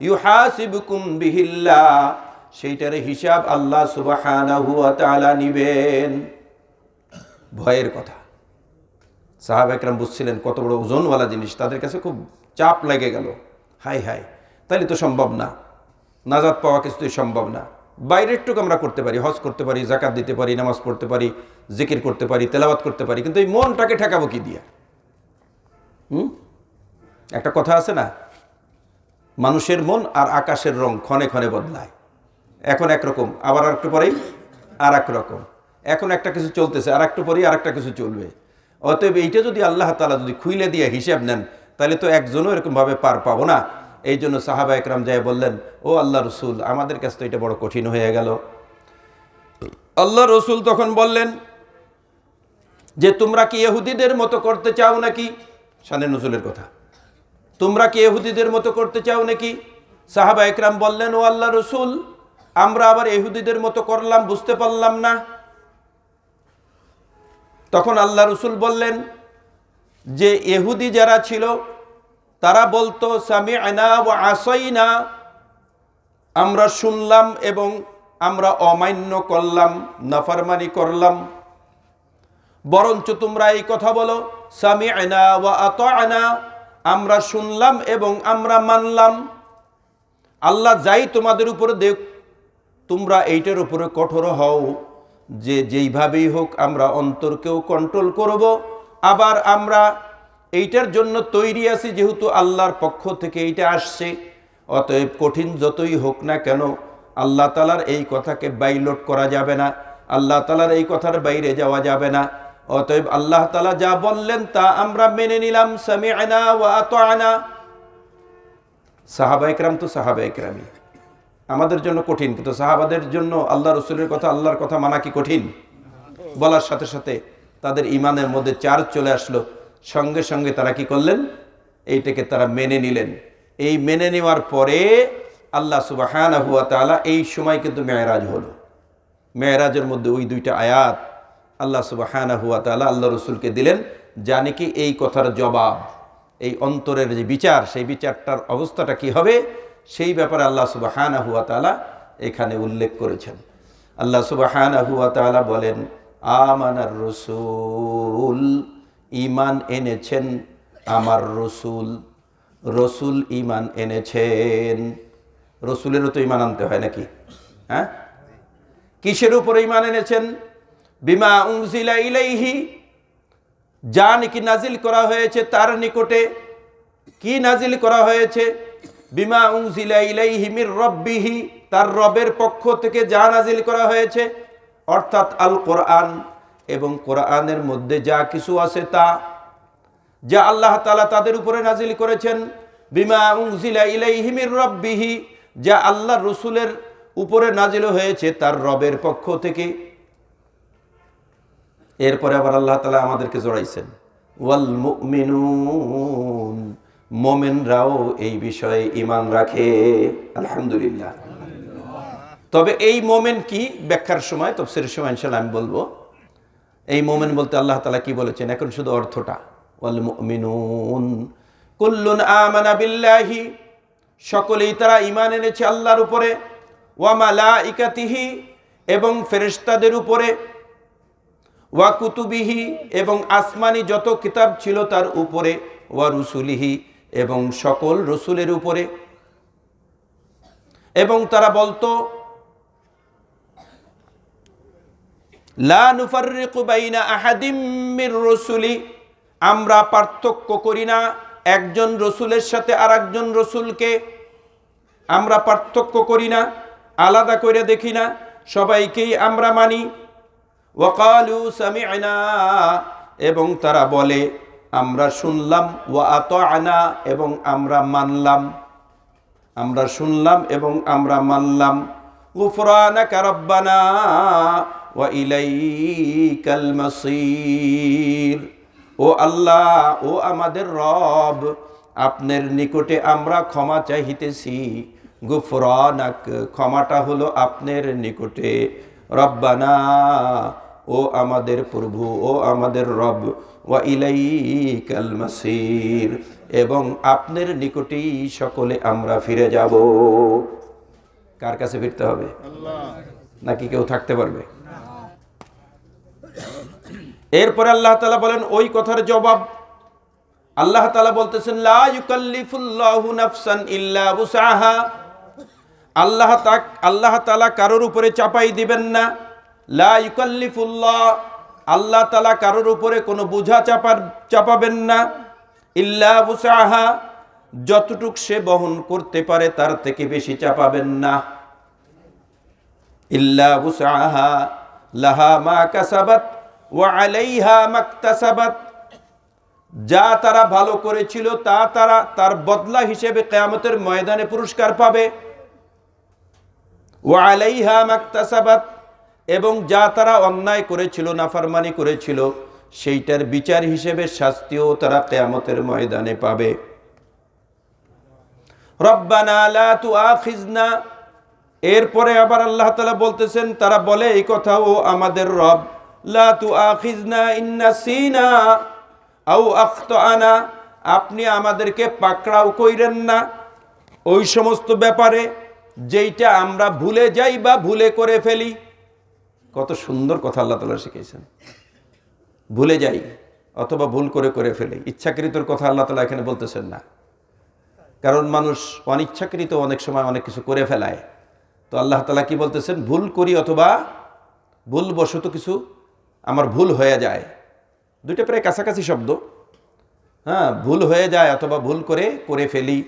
ইউহাসিবুকুম বিহিল্লাহ, সেইটার হিসাব আল্লাহ সুবহানাহু নিবেন। ভয়ের কথা। সাহাব একরাম বুঝছিলেন কত বড় ওজনওয়ালা জিনিস, তাদের কাছে খুব চাপ লেগে গেল। হাই হাই, তাইলে তো সম্ভব না। নাজাদ পাওয়া কিছুই সম্ভব না। বাইরের টুকু আমরা করতে পারি, হজ করতে পারি জাকাত দিতে পারি, নামাজ পড়তে পারি, জিকির করতে পারি, তেলাওয়াত করতে পারি, কিন্তু এই মনটাকে ঠেকাবো কি দিয়ে? হুম? একটা কথা আছে না মানুষের মন আর আকাশের রং ক্ষণে ক্ষণে বদলায়। এখন একরকম আবার একটু পরেই আর এক রকম। এখন একটা কিছু চলতেছে আর একটু পরেই আর একটা কিছু চলবে। অতএব এইটা যদি আল্লাহ তালা যদি খুইলে দিয়ে হিসাব নেন, তাহলে তো একজনও এরকমভাবে পার পাবো না। এই জন্য সাহাবা একরাম যায় বললেন, ও আল্লাহ রসুল, আমাদের কাছে তো এটা বড় কঠিন হয়ে গেল। আল্লাহ রসুল তখন বললেন, যে তোমরা কি ইহুদিদের মতো করতে চাও নাকি? শানে নজরুলের কথা। তোমরা কি এহুদিদের মতো করতে চাও নাকি? সাহাবা একরাম বললেন, ও আল্লাহ রসুল, আমরা আবার এহুদিদের মতো করলাম, বুঝতে পারলাম না। তখন আল্লাহ রসুল বললেন, যে এহুদি যারা ছিল, তারা বলতো স্বামী আনা ও আসই না আমরা শুনলাম এবং আমরা অমান্য করলাম, নাফারমানি করলাম। বরঞ্চ তোমরা এই কথা বলো স্বামী আনা ও আত আনা আমরা শুনলাম এবং আমরা মানলাম। আল্লাহ যাই তোমাদের উপরে দেখ, তোমরা এইটার উপরে কঠোর হও যে যেইভাবেই হোক আমরা অন্তরকেও কন্ট্রোল করব। আবার আমরা এইটার জন্য তৈরি আছি যেহেতু আল্লাহর পক্ষ থেকে এইটা আসছে। অতএব কঠিন যতই হোক না কেন, আল্লাহ তালার এই কথাকে বাইলোট করা যাবে না। আল্লাহ তালার এই কথার বাইরে যাওয়া যাবে না। অতএব আল্লাহ তালা যা বললেন তা আমরা মেনে নিলাম সামি আনা ও আত আনা সাহাবা একরাম তো সাহাবা একরামই। আমাদের জন্য কঠিন, কিন্তু সাহাবাদের জন্য আল্লাহ রসুলের কথা, আল্লাহর কথা মানা কি কঠিন? বলার সাথে সাথে তাদের ইমানের মধ্যে চার্জ চলে আসলো। সঙ্গে সঙ্গে তারা কি করলেন? এইটাকে তারা মেনে নিলেন। এই মেনে নেওয়ার পরে আল্লাহ সুবাহান হুয়া তালা এই সময় কিন্তু মেয়রাজ হলো। মেয়রাজের মধ্যে ওই দুইটা আয়াত আল্লাহ সুবাহান হুয়া তালা আল্লাহ রসুলকে দিলেন যা নাকি এই কথার জবাব, এই অন্তরের যে বিচার, সেই বিচারটার অবস্থাটা কি হবে? সেই ব্যাপারে আল্লাহ সুবাহান হুয়া তালা এখানে উল্লেখ করেছেন। আল্লাহ সুবাহান হুয়া তালা বলেন আমানার রসুল ইমান এনেছেন আমার রসুল। রসুল ইমান এনেছেন। রসুলেরও তো ইমান আনতে হয় নাকি? হ্যাঁ? কিসের উপরে ইমান এনেছেন? বিমা উংজিলা ইলাইহি। যা নাকি নাজিল করা হয়েছে, তার নিকটে কি নাজিল করা হয়েছে? বিমা উংজিলা ইলাইহি মির রব্বিহি, তার রবের পক্ষ থেকে যা নাজিল করা হয়েছে, অর্থাৎ আল কোরআন এবং কোরআনের মধ্যে যা কিছু আছে তা, যা আল্লাহ তালা তাদের উপরে নাজিল করেছেন। বিমা উংজিলা ইলাইহি মির রব্বিহি, যা আল্লাহ রসুলের উপরে নাজিল হয়েছে, তার রবের পক্ষ থেকে। এরপরে আবার আল্লাহ তালা আমাদেরকে জড়াইছেন, ওয়াল মুমিনুন মোমেনরাও এই বিষয়ে ইমান রাখে। আলহামদুলিল্লাহ। তবে এই মোমেন কি? ব্যাখ্যার সময় তফসির সময় ইনশাল্লাহ আমি বলব। এই মোমেন বলতে আল্লাহ তালা কি বলেছেন? এখন শুধু অর্থটা। ওয়াল মুমিনুন কুল্লুন আমানা বিল্লাহি সকলেই তারা ইমান এনেছে আল্লাহর উপরে। ওয়ামালা ইকাতিহি এবং ফেরেশতাদের উপরে। ওয়া কুতুবিহি এবং আসমানি যত কিতাব ছিল তার উপরে, ওয়া রুসুলিহি এবং সকল রসুলের উপরে। এবং তারা বলতো আমরা পার্থক্য করি না একজন রসুলের সাথে আর একজন রসুলকে। আমরা পার্থক্য করি না, আলাদা করে দেখি না, সবাইকেই আমরা মানি। ওয়াকালু সামি'না এবং তারা বলে, আমরা শুনলাম, ওয়া আনা এবং আমরা মানলাম। আমরা শুনলাম এবং আমরা মানলাম। গুফরানাকা রাব্বানা, ওয়া ইলাইকাল মাসির। ও আল্লাহ, ও আমাদের রব, আপনার নিকটে আমরা ক্ষমা চাহিতেছি। গুফরানাক, ক্ষমাটা হলো আপনার নিকটে। রব্বানা ও আমাদের প্রভু ও আমাদের রব ওয়া ইলাইকাল মাসির এবং আপনার নিকটেই সকলে আমরা ফিরে যাব। কার কাছে ফিরতে হবে? নাকি কেউ থাকতে পারবে? এরপরে আল্লাহ তালা বলেন ওই কথার জবাব আল্লাহ তালা বলতেছেন লা ইউকাল্লিফুল্লাহু নাফসান ইল্লা বুসাহা আল্লাহ তাক আল্লাহ তালা কারোর উপরে চাপাই দিবেন না। লা আল্লাহ তালা কারোর উপরে কোনো বোঝা চাপার, চাপাবেন না। ইল্লা বুসাহা, যতটুক সে বহন করতে পারে তার থেকে বেশি চাপাবেন না। ইল্লা বুসাহা, লাহা মা কাসাবাত, ওয়া আলাইহা মাকতাসাবাত। যা তারা ভালো করেছিল তা তারা, তার বদলা হিসেবে কেয়ামতের ময়দানে পুরস্কার পাবে। ও আলাইহা মাকতাসাবাত, এবং যা তারা অন্যায় করেছিল, নাফারমানি করেছিল, সেইটার বিচার হিসেবে শাস্তিও তারা কেয়ামতের ময়দানে পাবে। রব্বানা এরপরে আবার আল্লাহ তাআলা বলতেছেন, তারা বলে এই কথা ও আমাদের রব, লা তুআখিজনা ইন্নাসিনা আও আখতানা আপনি আমাদেরকে পাকড়াও কইরেন না। ওই সমস্ত ব্যাপারে যেইটা আমরা ভুলে যাই বা ভুলে করে ফেলি। কত সুন্দর কথা আল্লাহ তালা শিখেছেন ভুলে যাই অথবা ভুল করে করে ফেলি। ইচ্ছাকৃতর কথা আল্লাহ তালা এখানে বলতেছেন না। কারণ মানুষ অনিচ্ছাকৃত অনেক সময় অনেক কিছু করে ফেলায়। তো আল্লাহ তালা কি বলতেছেন? ভুল করি অথবা ভুলবশত কিছু আমার ভুল হয়ে যায়। দুইটা প্রায় কাছাকাছি শব্দ। হ্যাঁ ভুল হয়ে যায় অথবা ভুল করে করে ফেলি।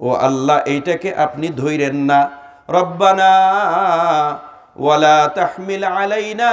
ও আল্লাহ এইটাকে আপনি ধৈরেন না। রব্বানা ওয়ালা তাহমিল আলাইনা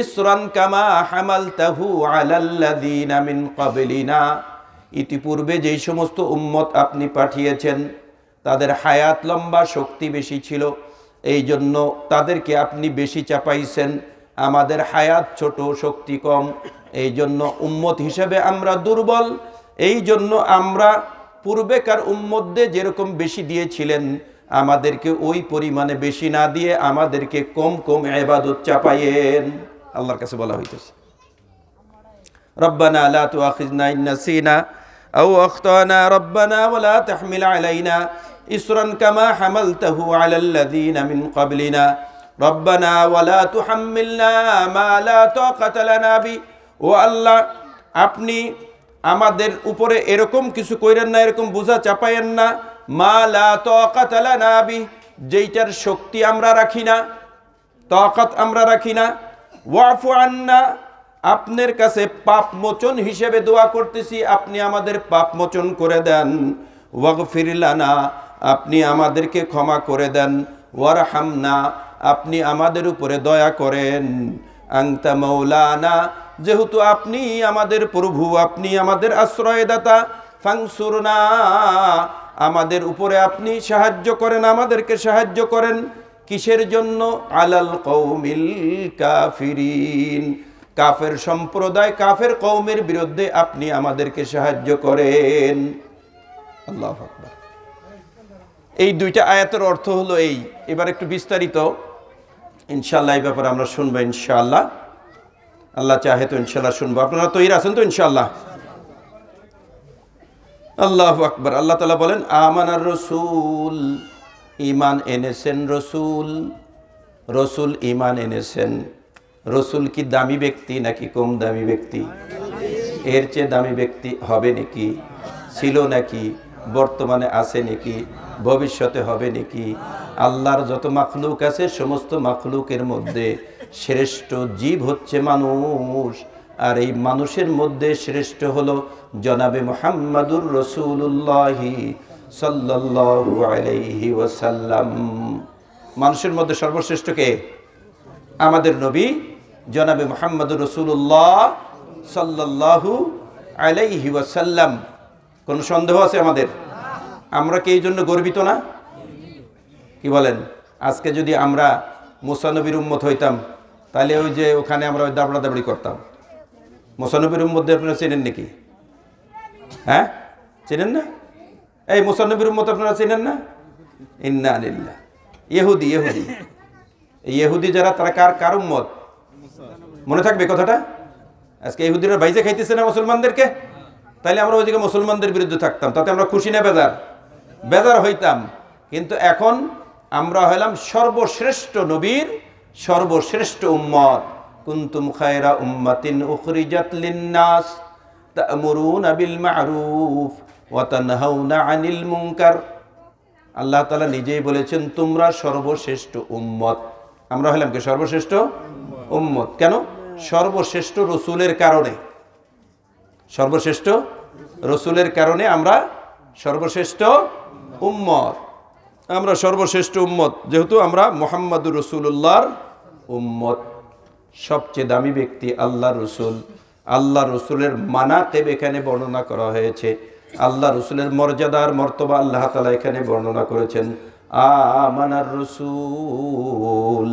ইসরান কামা হামালতাহু আলাল্লাযীনা মিন ক্বাবলিনা। ইতিপূর্বে যেই সমস্ত উম্মত আপনি পাঠিয়েছেন, তাদের হায়াত লম্বা শক্তি বেশি ছিল এই জন্য তাদেরকে আপনি বেশি চাপাইছেন। আমাদের হায়াত ছোট, শক্তি কম এই জন্য উম্মত হিসেবে আমরা দুর্বল এই জন্য আমরা পূর্বেকার উম্মদে যেরকম বেশি দিয়েছিলেন, আমাদেরকে ওই পরিমাণে বেশি না দিয়ে আমাদেরকে কম কম এবাদত চাপাইয়েন। আল্লাহর কাছে বলা হইতেছে। রব্বানা আলা তু আখিজনা ইন্নাসিনা আও আখতানা রব্বানা ওয়ালা তাহমিল আলাইনা ইসরান কামা হামালতাহু আলাল লাযিনা মিন ক্বাবলিনা। রব্বানা ওয়ালা তুহাম্মিলনা মা লা তাকাতা লানা বি। ও আল্লাহ, আপনি আমাদের উপরে এরকম কিছু কইরেন না, এরকম বোঝা চাপাইয়েন না। মা লা তাকাত লানা বি যেইটার শক্তি আমরা রাখি না, তাকাত আমরা রাখি না। ওয়াফু আন্না, আপনার কাছে পাপ মোচন হিসেবে দোয়া করতেছি, আপনি আমাদের পাপ মোচন করে দেন। ওয়াগফির লানা, আপনি আমাদেরকে ক্ষমা করে দেন। ওয়ারহামনা, আপনি আমাদের উপরে দয়া করেন। আংতা মৌলানা যেহেতু আপনি আমাদের প্রভু, আপনি আমাদের আশ্রয়দাতা, ফাংসুরনা, আমাদের উপরে আপনি সাহায্য করেন, আমাদেরকে সাহায্য করেন, কিসের জন্য? আলাল কৌমিল কাফিরিন। কাফের সম্প্রদায় কাফের কৌমের বিরুদ্ধে আপনি আমাদেরকে সাহায্য করেন। আল্লাহ এই দুইটা আয়াতের অর্থ হলো এই। এবার একটু বিস্তারিত। ইনশাল্লাহ এই ব্যাপারে আমরা শুনব ইনশাআল্লাহ। আল্লাহ চাহে তো ইনশাল্লাহ শুনব। আপনারা তৈরি আছেন তো ইনশাল্লাহ আল্লাহ আকবর। আল্লাহ তালা বলেন, আমানার রসুল ইমান এনেছেন রসুল। রসুল ইমান এনেছেন। রসুল কি দামি ব্যক্তি নাকি কম দামি ব্যক্তি? এর চেয়ে দামি ব্যক্তি হবে নাকি? ছিল নাকি? বর্তমানে আছে নাকি? ভবিষ্যতে হবে নাকি? আল্লাহর যত মাখলুক আছে, সমস্ত মাখলুকের মধ্যে শ্রেষ্ঠ জীব হচ্ছে মানুষ। আর এই মানুষের মধ্যে শ্রেষ্ঠ হলো জনাবে মোহাম্মদুর রসুল্লাহি সাল্লাল্লাহু আলাইহি ওয়াসাল্লাম। মানুষের মধ্যে সর্বশ্রেষ্ঠ কে? আমাদের নবী জনাবে মোহাম্মদুর রসুল্লাহ সাল্লাল্লাহু আলাইহি ওয়াসাল্লাম। কোনো সন্দেহ আছে আমাদের? আমরা কি এই জন্য গর্বিত না? কি বলেন? আজকে যদি আমরা মুসানবীর উম্মত হইতাম, তাহলে ওই যে ওখানে আমরা ওই দাবড়া দাবড়ি করতাম। মুসানবীর উম্মত আপনারা চেনেন নাকি? হ্যাঁ? চেনেন না? এই মুসানবীর উম্মত আপনারা চেনেন না? ইন্না আলিল্লাহ ইহুদি ইহুদি। ইহুদি যারা, তারা কার কার উম্মত? মনে থাকবে কথাটা? আজকে ইহুদিরা বাইজে খাইতেছে না মুসলমানদেরকে? তাহলে আমরা ওইদিকে মুসলমানদের বিরুদ্ধে থাকতাম, তাতে আমরা খুশি না, বেজার। বেজার হইতাম। কিন্তু এখন আমরা হইলাম সর্বশ্রেষ্ঠ নবীর সর্বশ্রেষ্ঠ উম্মত। কুন্তুম খায়রা উম্মাতিন উখরিজাত লিন্নাস তা'মুরুনা বিল মা'রুফ ওয়া তানহাউনা আনিল মুনকার। আল্লাহ তাআলা নিজেই বলেছেন, তোমরা সর্বশ্রেষ্ঠ উম্মত। আমরা হলাম কি? সর্বশ্রেষ্ঠ উম্মত। কেন? সর্বশ্রেষ্ঠ রসুলের কারণে। সর্বশ্রেষ্ঠ রসুলের কারণে আমরা সর্বশ্রেষ্ঠ উম্মত। আমরা সর্বশ্রেষ্ঠ উম্মত। যেহেতু আমরা মোহাম্মদুর রসুল্লাহর উম্মত। সবচেয়ে দামি ব্যক্তি আল্লাহ রসুল। আল্লাহ রসুলের মানাতেব এখানে বর্ণনা করা হয়েছে। আল্লাহ রসুলের মর্যাদার মর্তবা আল্লাহ তালা এখানে বর্ণনা করেছেন। আমানার রসুল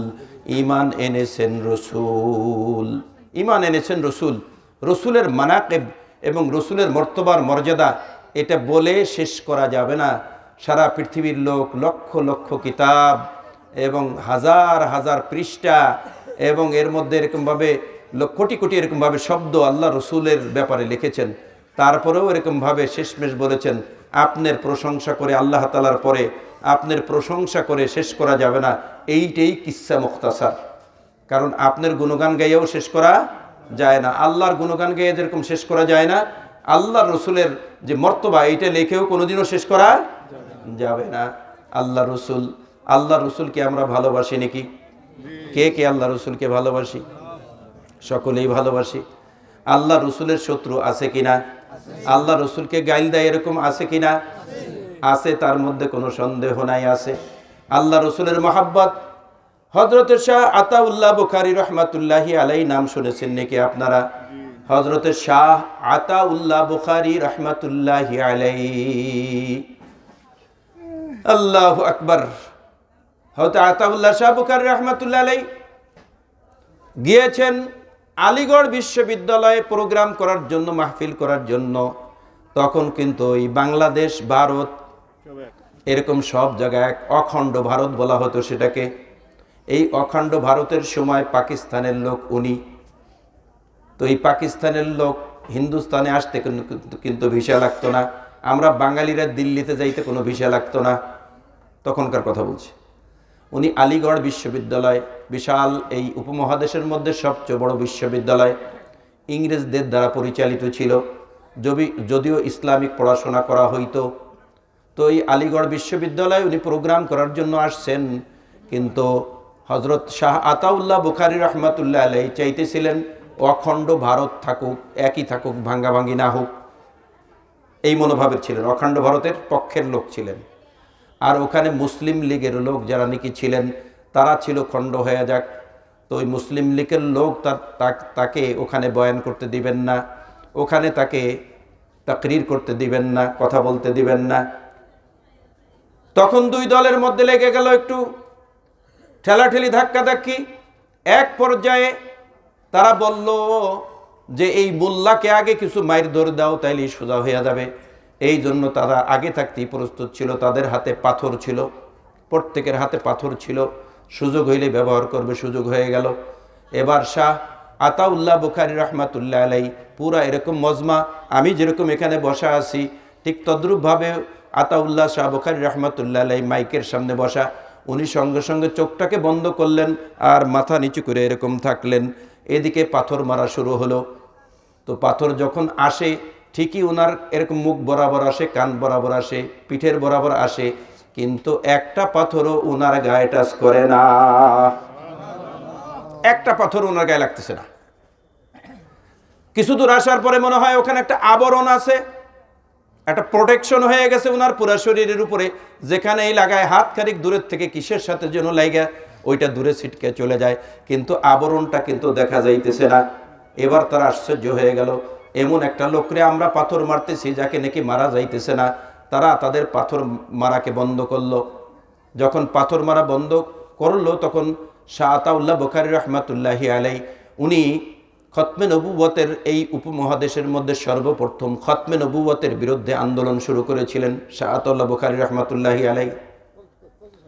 ইমান এনেছেন রসুল। ইমান এনেছেন রসুল। রসুলের মানাকেব এবং রসুলের মর্তবার মর্যাদা, এটা বলে শেষ করা যাবে না। সারা পৃথিবীর লোক, লক্ষ লক্ষ কিতাব এবং হাজার হাজার পৃষ্ঠা এবং এর মধ্যে এরকমভাবে কোটি কোটি এরকমভাবে শব্দ আল্লাহ রসুলের ব্যাপারে লিখেছেন। তারপরেও এরকমভাবে শেষমেশ বলেছেন, আপনার প্রশংসা করে আল্লাহ তালার পরে আপনার প্রশংসা করে শেষ করা যাবে না। এইটাই কিসা মুখতাসার। কারণ আপনার গুণগান গাইয়েও শেষ করা যায় না। আল্লাহর গুণগান গাইয়ে যেরকম শেষ করা যায় না, আল্লাহ রসুলের যে মর্তবা, এইটা লেখেও কোনোদিনও শেষ করা যাবে না। আল্লাহ রসুল, আল্লাহ রসুলকে আমরা ভালোবাসি নাকি? কে কে আল্লাহ রসুলকে ভালোবাসি? সকলেই ভালোবাসি। আল্লাহ রসুলের শত্রু আছে কিনা? আল্লাহ রসুলকে গাইল দেয় এরকম আছে কিনা? আছে, তার মধ্যে কোনো সন্দেহ নাই, আছে। আল্লাহ রসুলের মহাব্বত। হজরতের শাহ আতাউল্লাহ বুখারি রহমাতুল্লাহি আলাই নাম শুনেছেন নাকি আপনারা? হজরতের শাহ আতাউল্লাহ বুখারি রহমাতুল্লাহি আলাই আল্লাহ আকবর। হয়তো আতাউল্লাহ রহমাতুল্লাহ আলাই গিয়েছেন আলিগড় বিশ্ববিদ্যালয়ে প্রোগ্রাম করার জন্য, মাহফিল করার জন্য। তখন কিন্তু এই বাংলাদেশ, ভারত এরকম সব জায়গায় এক অখণ্ড ভারত বলা হতো সেটাকে। এই অখণ্ড ভারতের সময় পাকিস্তানের লোক উনি। তো এই পাকিস্তানের লোক হিন্দুস্তানে আসতে কিন্তু ভিসা লাগতো না। আমরা বাঙালিরা দিল্লিতে যাইতে কোনো ভিসা লাগতো না। তখনকার কথা বলছি। উনি আলিগড় বিশ্ববিদ্যালয়, বিশাল এই উপমহাদেশের মধ্যে সবচেয়ে বড় বিশ্ববিদ্যালয়। ইংরেজদের দ্বারা পরিচালিত ছিল। যদি- যদিও ইসলামিক পড়াশোনা করা হইতো। তো এই আলিগড় বিশ্ববিদ্যালয়ে উনি প্রোগ্রাম করার জন্য আসছেন। কিন্তু হজরত শাহ আতাউল্লাহ বুখারি রহমাতুল্লাহ আলাই চাইতেছিলেন, অখণ্ড ভারত থাকুক, একই থাকুক, ভাঙ্গাভাঙ্গি না হোক। এই মনোভাবের ছিলেন, অখণ্ড ভারতের পক্ষের লোক ছিলেন। আর ওখানে মুসলিম লীগের লোক যারা নাকি ছিলেন, তারা ছিল খণ্ড হয়ে যাক। তো ওই মুসলিম লীগের লোক তাক- ওখানে বয়ান করতে দিবেন না, ওখানে তাকে তাকরির করতে দিবেন না, কথা বলতে দিবেন না। তখন দুই দলের মধ্যে লেগে গেল একটু ঠেলাঠেলি ধাক্কাধাক্কি। এক পর্যায়ে তারা বলল যে এই মোল্লাকে আগে কিছু মায়ের ধরে দাও, তাইলে সোজা হয়ে যাবে। এই জন্য তারা আগে থাকতেই প্রস্তুত ছিল, তাদের হাতে পাথর ছিল, প্রত্যেকের হাতে পাথর ছিল। সুযোগ হইলে ব্যবহার করবে, সুযোগ হয়ে গেল। এবার শাহ আতাউল্লাহ বুখারি রহমাতুল্লাহ আলাই পুরা এরকম মজমা, আমি যেরকম এখানে বসা আছি, ঠিক তদ্রূপভাবে আতাউল্লাহ শাহ বুখারি রহমাতুল্লাহ আলাই মাইকের সামনে বসা, উনি সঙ্গে সঙ্গে চোখটাকে বন্ধ করলেন আর মাথা নিচু করে এরকম থাকলেন। এদিকে পাথর মারা শুরু হলো। তো পাথর যখন আসে, ঠিকই ওনার এরকম মুখ বরাবর আসে, কান বরাবর আসে, পিঠের বরাবর আসে, কিন্তু একটা পাথরও ওনার গায়ে টাচ করে না। একটা পাথর ওনার গায়ে লাগতেছে না। কিছু দূর আসার পরে মনে হয় ওখানে একটা আবরণ আছে, একটা প্রোটেকশন হয়ে গেছে ওনার পুরো শরীরের উপরে যেখানে এই লাগায় হাত খানিক দূরের থেকে কিসের সাথে যেন লাইগা, ওইটা দূরে ছিটকে চলে যায়, কিন্তু আবরণটা কিন্তু দেখা যাইতেছে না। এবার তারা আশ্চর্য হয়ে গেল। এমন একটা লোকরে আমরা পাথর মারতেছি যাকে নাকি মারা যাইতেছে না। তারা তাদের পাথর মারাকে বন্ধ করল। যখন পাথর মারা বন্ধ করল তখন শাহ আতাউল্লাহ বখারি রহমাতুল্লাহি আলাই উনি খতমে নবুবতের এই উপমহাদেশের মধ্যে সর্বপ্রথম খতমে নবুবতের বিরুদ্ধে আন্দোলন শুরু করেছিলেন শাহ আতাউল্লাহ বখারি রহমাতুল্লাহি আলাই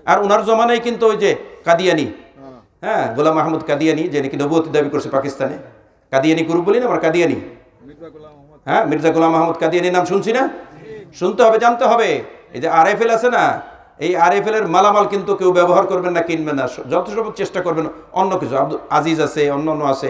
আর ওনার জমানায় কিন্তু ওই যে কাদিয়ানি হ্যাঁ গোলাম মাহমুদ কাদিয়ানি, যে নাকি নবুয়তি দাবি করছে পাকিস্তানে। কাদিয়ানি গ্রুপ বলি না আমরা কাদিয়ানি হ্যাঁ মির্জা গোলাম মাহমুদ কাদিয়ানির নাম শুনছি না শুনতে হবে জানতে হবে এই যে আর এফ আছে না এই আর এফ এর মালামাল কিন্তু কেউ ব্যবহার করবেন না কিনবেন না যত সম্ভব চেষ্টা করবেন অন্য কিছু আব্দুল আজিজ আছে অন্য অন্য আছে